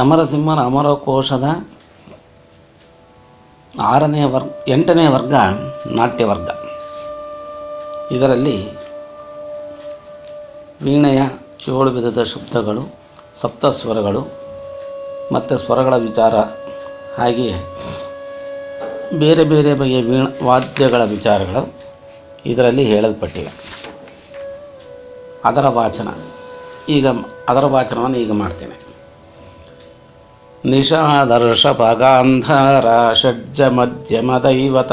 ಅಮರಸಿಂಹನ ಅಮರಕೋಶದ ಆರನೇ ವರ್ಗ ಎಂಟನೇ ವರ್ಗ ನಾಟ್ಯ ವರ್ಗ ಇದರಲ್ಲಿ ವೀಣೆಯ ಏಳು ವಿಧದ ಶಬ್ದಗಳು ಸಪ್ತಸ್ವರಗಳು ಮತ್ತು ಸ್ವರಗಳ ವಿಚಾರ, ಹಾಗೆಯೇ ಬೇರೆ ಬೇರೆ ಬಗೆಯ ವೀಣ, ವಾದ್ಯಗಳ ವಿಚಾರಗಳು ಇದರಲ್ಲಿ ಹೇಳಲ್ಪಟ್ಟಿವೆ. ಅದರ ವಾಚನ, ಈಗ ಅದರ ವಾಚನವನ್ನು ಈಗ ಮಾಡ್ತೇನೆ. निषादर्शपगान्धाराषड्जमध्यमदैवत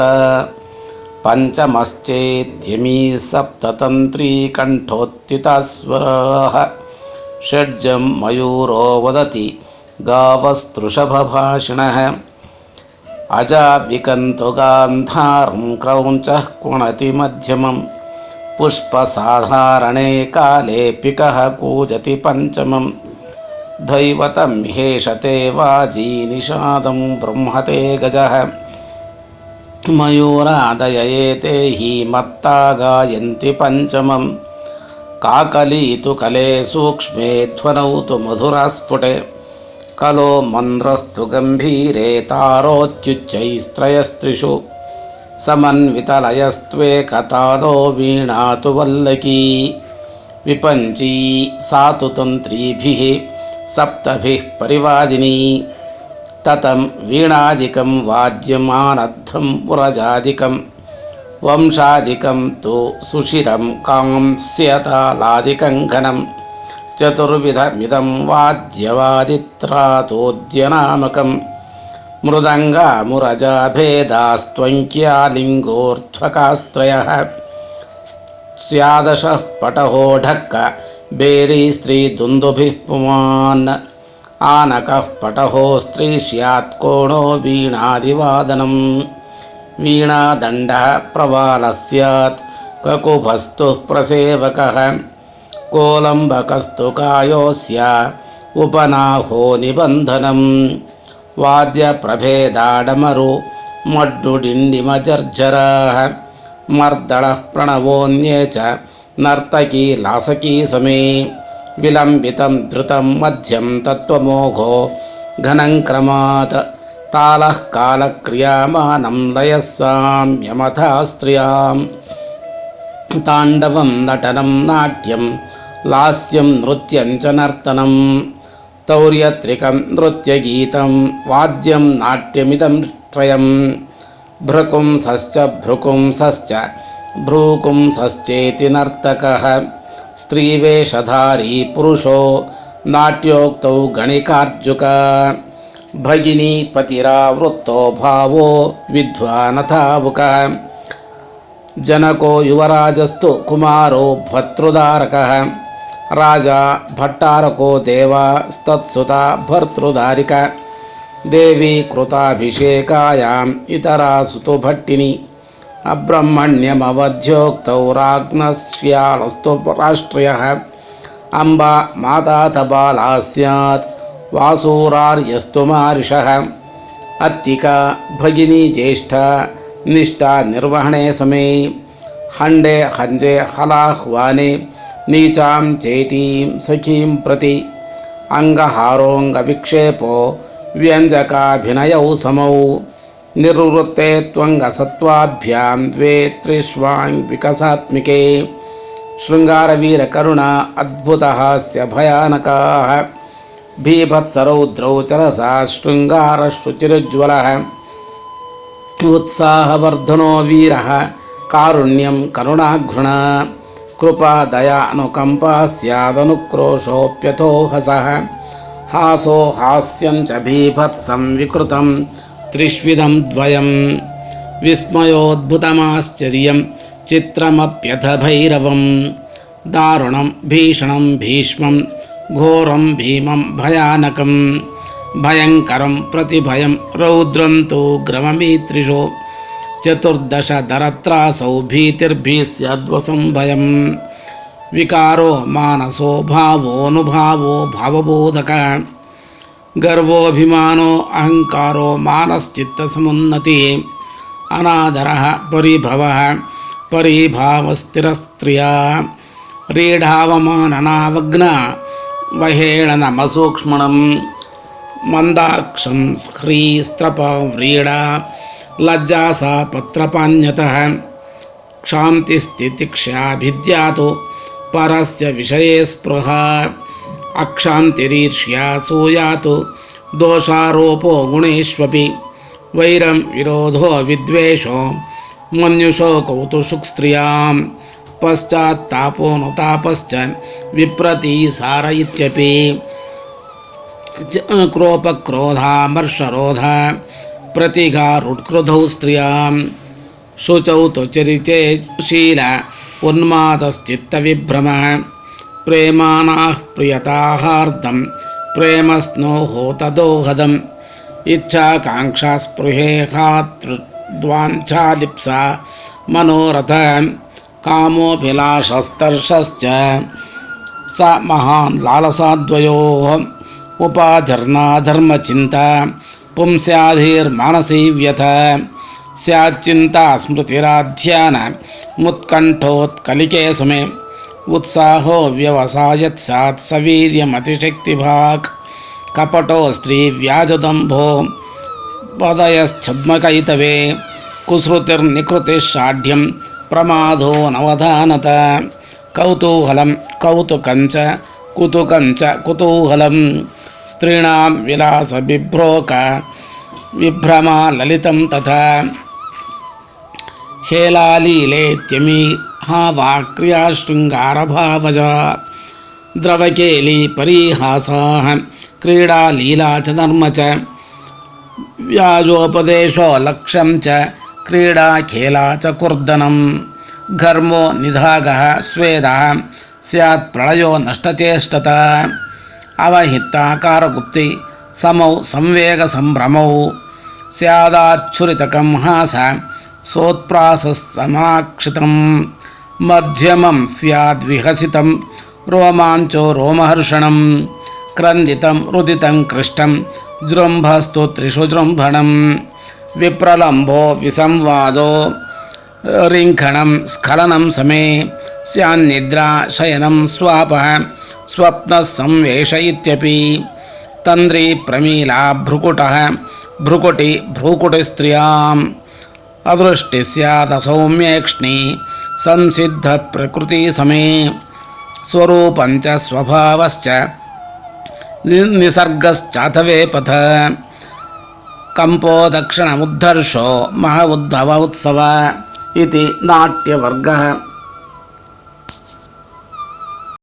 पञ्चमश्चेद्यमी सप्ततन्त्रीकण्ठोत्थितास्वराः षड्जं मयूरो वदति गावस्तृषभभाषिणः। अजाविकन्तु गान्धारं क्रौञ्चः कुणति मध्यमं पुष्पसाधारणे काले पिकः कूजति पञ्चमम्। ధైవతం హేషతే వాజీ నిషాదం బ్రహ్మతే గజ మయూరాదయయేతే హీ మత్తా గాయంతి పంచమం కాకలీతు కలే సూక్ష్మే ధ్వనౌతు మధురాస్ఫుటే కలో మంద్రస్తు గంభీరే తారోచ్యుచ్చైస్త్రయస్త్రిషు సమన్వితలయస్త్వే కతాలో వీణాతు వల్లకీ విపంచీ సాతు తంత్రీభిः సప్తభి పరివాదిని తతం వీణాదికం వాద్యమానద్ధం మురజాదికం వంశాదికం తు సుషిరం కాంస్యతాలాదికం ఘనం చతుర్విధమిదం వాద్యవాదిత్రాతోద్యనామకం మృదంగామురజాభేదాస్త్వంక్యాలింగోర్ధ్వకాస్త్రయ స్యాదశ పటహోఢక్క मृदङ्गामुरजाभेदास्त्वङ्क्यालिङ्गोर्ध्वकास्त्रयः स्यादशः पटहो ढक्क बेरी स्त्रीदुन्दुभिः पुमान् आनकः पटहो स्त्री स्यात् कोणो वीणादिवादनं वीणादण्डः प्रवालः स्यात् ककुभस्तु प्रसेवकः कोलम्बकस्तु कायोऽस्य उपनाहो निबन्धनम् वाद्यप्रभेदाडमरु मड्डुडिण्डिमजर्जराः मर्दळः प्रणवोऽन्ये च నర్తకి లాసకీ సమే. విలంబితం ధృతం మధ్యం తత్వమోఘో. ఘనం క్రమాత్ తాళ కాలక్రియామానం లయస్సామ్యమథా స్త్రియాం తాండవం నటనం నాట్యం లాస్యం నృత్యం చ నర్తనం. తౌర్యత్రికం నృత్యగీతం వాద్యం నాట్యమిదం త్రయం. భృకుంసశ్చ భృకుంసశ్చ भ्रूकुंसश्चेति नर्तकः। स्त्रीवेषधारी पुरुषो नाट्योक्तौ गणिकार्जुक। भगिनी पतिरावृत्तो भावो विद्वानथावुकः। जनको युवराजस्तु कुमारो भर्तृदारकः राजा भट्टारको देवास्तत्सुता भर्तृदारिक देवी कृताभिषेकायाम् इतरा सुतो भट्टिनी। अब्रह्मण्यमवध्योक्तौ राज्ञस्यालस्तु राष्ट्रियः अम्बा मातातबाला स्यात् वासूरार्यस्तु मारिषः अत्तिका भगिनी ज्येष्ठा निष्ठा निर्वहणे समे हण्डे हञ्जे हलाह्वाने नीचां चेटीं सखीं प्रति अङ्गहारोऽङ्गविक्षेपो व्यञ्जकाभिनयौ समौ निर्वृत्ते त्वङ्गसत्त्वाभ्यां द्वे त्रिष्वाङ्विकसात्मिके शृङ्गारवीरकरुणा अद्भुतः स्य भयानकाः। भीभत्सरौद्रौ चरसा शृङ्गारशुचिरुज्ज्वलः। उत्साहवर्धनो वीरः, कारुण्यं करुणाघृणा। कृपा दया अनुकम्पा स्यादनुक्रोशोऽप्यथो हसः हासो हास्यं च भीभत्सं विकृतं। त्रिष्विधं द्वयं। विस्मयोद्भुतमाश्चर्यं चित्रमप्यथ भैरवं दारुणं भीषणं भीष्मं, घोरं भीमं भयानकं। भयङ्करं प्रतिभयं रौद्रं तु ग्रममीत्रिषु चतुर्दशधरत्रासौ भयं। विकारो मानसो भावोऽनुभावो भावबोधकः। गर्वोभिमानो अहङ्कारो मानश्चित्तसमुन्नति। अनादरः, परिभवः, परिभावस्थिरस्त्रिया। रीढावमाननावग्न वहेळनमसूक्ष्मणं मन्दाक्षं लज्जा सा पत्रपान्यतः क्षान्तिस्तितिक्षाभिद्या तु परस्य विषये स्पृहा। अक्षान्तिरीर्ष्या सूयातु दोषारोपो गुणेष्वपि। वैरं विरोधो विद्वेषो, मन्युषो कौतुषुक्स्त्रियाँ पश्चात्तापोनुतापश्च विप्रतीसार इत्यपि क्रोपक्रोधामर्षरोधा प्रतिघारुत्कृधौ स्त्रियाम्। शुचौ तु चरिते शील उन्मादश्चित्तविभ्रम प्रेमाणाः प्रियताहार्दं प्रेमस्नोहोतदोहदम् इच्छाकाङ्क्षास्पृहेहातृद्वाञ्छालिप्सा मनोरथ कामोऽभिलाषस्तर्षश्च स महान् लालसाद्वयोः उपाधिर्नाधर्मचिन्ता पुंस्याधिर्मानसी व्यथ स्याच्चिन्ता स्मृतिराध्यान मुत्कण्ठोत्कलिके सुमे ఉత్సాహో వ్యవసాయత్ సాత్ సవీర్యమతిశక్తిభాక్. కపటో స్త్రీ వ్యాజదంభో పదయశ్చద్మకైతవే. కుసృతిర్నికృతి షాఢ్యం ప్రమాదో నవధానత. కౌతూహలం కౌతుకంచ కుతుకంచ కుతూహలం. స్త్రీణాం విలాస బిభ్రోక విభ్రమ లలితం తథా హేళాలీలేత్యమీ వాక్ర్యా శృంగారభావజ ద్రవకేలి పరిహాసా క్రీడా లీలా చ ధర్మ చ వ్యాజోపదేశో లక్ష్యం చ క్రీడా ఖేలా చ కుర్దనం ఘర్మో నిధాగ స్వేద సత్ ప్రళయో నష్టచేష్ట అవహిత్తాకారగుప్తి సమౌ సంవేగ సంభ్రమౌ స్యాదాచ్ఛురితకం హాస సోత్ప్రాసమాక్షితం मध्यमं स्याद्विहसितं रोमाञ्चो रोमहर्षणं, क्रन्दितं रुदितं कृष्टं जृम्भस्तु त्रिषु जृम्भणं, विप्रलम्भो विसंवादो रिङ्खणं स्खलनं समे, स्यान्निद्रा शयनं स्वापः, स्वप्नः संवेश तन्द्री प्रमीला भ्रुकुटः, भ्रुकुटि भ्रूकुटिस्त्रियाम्, अदृष्टि स्यादसौम्येक्ष्णी సంసిద్ధ ప్రకృతి సమే స్వరూపంచ స్వభావశ్చ నిసర్గశ్చాథవే పథ. కంపో దక్షిణముద్ధర్షో మహా ఉద్ధవ ఉత్సవ ఇది నాట్యవర్గ.